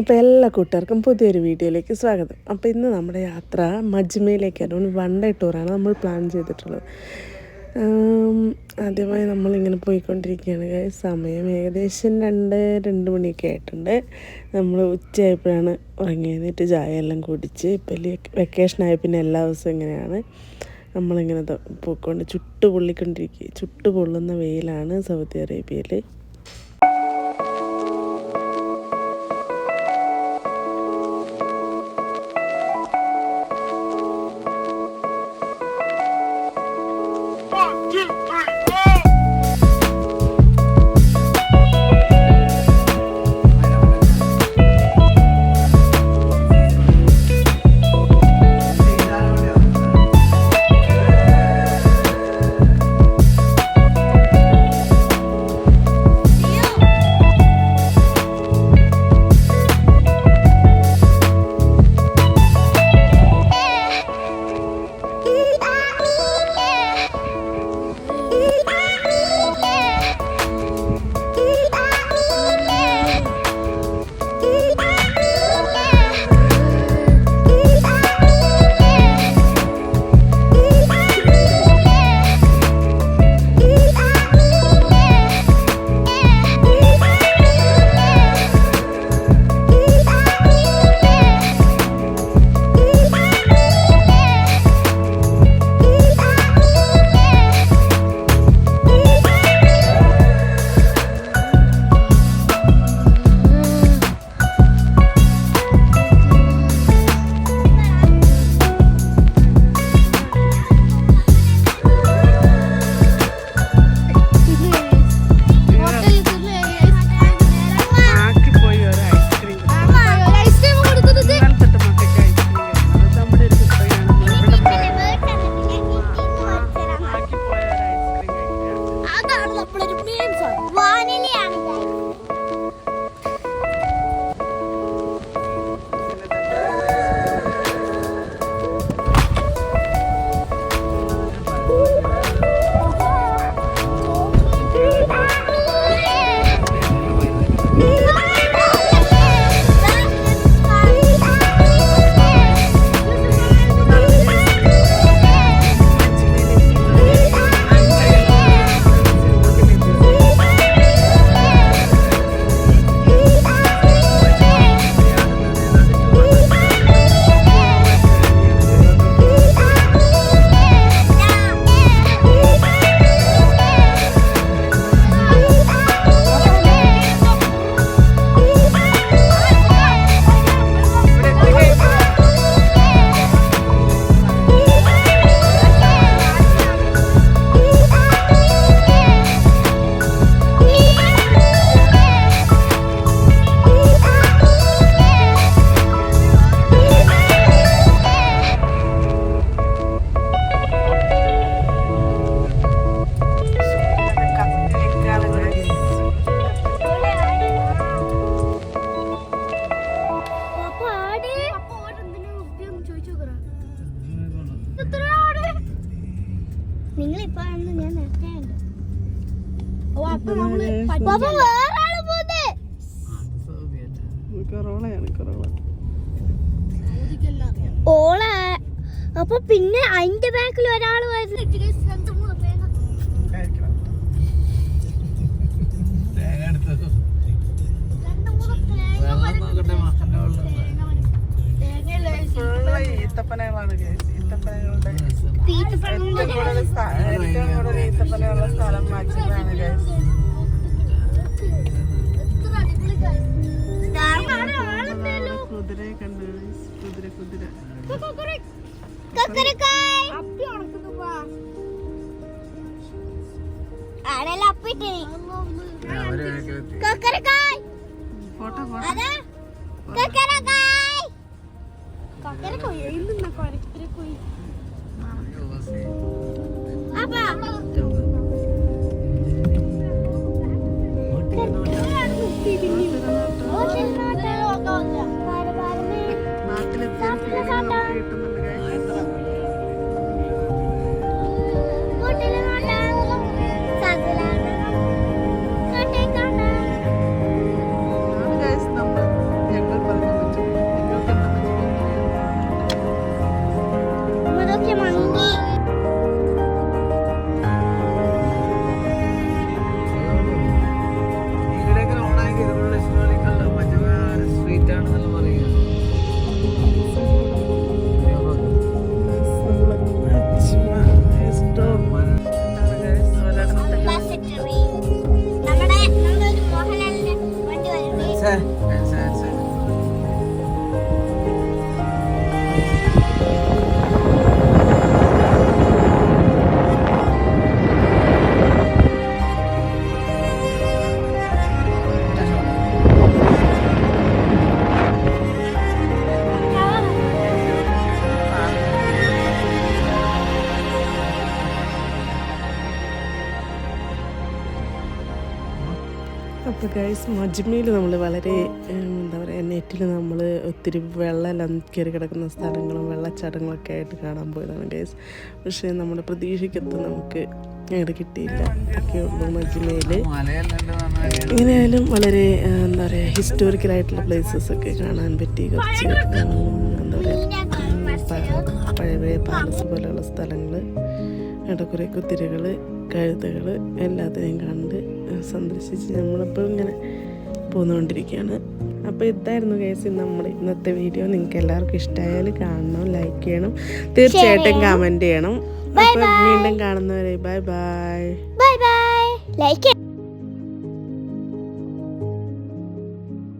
അപ്പോൾ എല്ലാ കൂട്ടുകാർക്കും പുതിയൊരു വീഡിയോയിലേക്ക് സ്വാഗതം. അപ്പോൾ ഇന്ന് നമ്മുടെ യാത്ര മജ്മയിലേക്കാണ്. ഒരു വൺ ഡേ ടൂറാണ് നമ്മൾ പ്ലാൻ ചെയ്തിട്ടുള്ളത്. ആദ്യമായി നമ്മളിങ്ങനെ പോയിക്കൊണ്ടിരിക്കുകയാണ്. സമയം ഏകദേശം രണ്ട് രണ്ട് മണിയൊക്കെ ആയിട്ടുണ്ട്. നമ്മൾ ഉച്ചയായപ്പോഴാണ് ഉറങ്ങി എഴുന്നേറ്റ് ചായ എല്ലാം കുടിച്ച് ഇപ്പം വെക്കേഷനായ പിന്നെ എല്ലാ ദിവസവും ഇങ്ങനെയാണ്. നമ്മളിങ്ങനെ പോയിക്കൊണ്ട് ചുട്ടു പൊള്ളിക്കൊണ്ടിരിക്കുക ചുട്ടു പൊള്ളുന്ന വെയിലാണ് സൗദി അറേബ്യയിൽ നിങ്ങളിപ്പോ ഞാൻ നേരത്തെ കണ്ടു. ഓ, അപ്പൊ നമ്മൾ വേറെ. കൊറോളയാണ് കൊറോള ഓള അപ്പൊ പിന്നെ അതിന്റെ ബാക്കിൽ ഒരാൾ വരുന്നു ഈത്തപ്പനകളാണ് guys. ഈത്തപ്പനകളുടെ ഏറ്റവും കൂടുതൽ ഏറ്റവും കൂടുതൽ ഈത്തപ്പനയുള്ള സ്ഥലം guys. കുതിരയെ കണ്ടു guys. കുതിര കുതിര photo photo Kahvere koyuyor. Yıldırına koyarak direkt koyuyor. Apa? 诶 അപ്പോൾ ഗൈസ് മജ്മയിൽ നമ്മൾ വളരെ എന്താ പറയുക നെറ്റിൽ നമ്മൾ ഒത്തിരി വെള്ളമെല്ലാം കയറി കിടക്കുന്ന സ്ഥലങ്ങളും വെള്ളച്ചാട്ടങ്ങളൊക്കെ ആയിട്ട് കാണാൻ പോയതാണ് ഗൈസ് പക്ഷേ നമ്മുടെ പ്രതീക്ഷയ്ക്കൊത്ത് നമുക്ക് അങ്ങനെ കിട്ടിയില്ല. ഒക്കെ ഉള്ളൂ മജ്മയിൽ എങ്ങനെയായാലും വളരെ എന്താ പറയുക ഹിസ്റ്റോറിക്കലായിട്ടുള്ള പ്ലേസസ് ഒക്കെ കാണാൻ പറ്റി. കുറച്ച് എന്താ പറയുക പഴയ പാലസ് പോലെയുള്ള സ്ഥലങ്ങൾ അവിടെ കുറേ കുതിരകൾ കഴുതകൾ എല്ലാത്തിനെയും കണ്ട് സന്ദർശിച്ച് നമ്മളിപ്പോൾ ഇങ്ങനെ പോന്നുകൊണ്ടിരിക്കുകയാണ്. അപ്പോൾ ഇതായിരുന്നു കേസ് നമ്മൾ ഇന്നത്തെ വീഡിയോ നിങ്ങൾക്ക് എല്ലാവർക്കും ഇഷ്ടമായാൽ കാണണം ലൈക്ക് ചെയ്യണം. തീർച്ചയായിട്ടും കമന്റ് ചെയ്യണം. അപ്പോൾ വീണ്ടും കാണുന്നവരെ bye bye bye bye like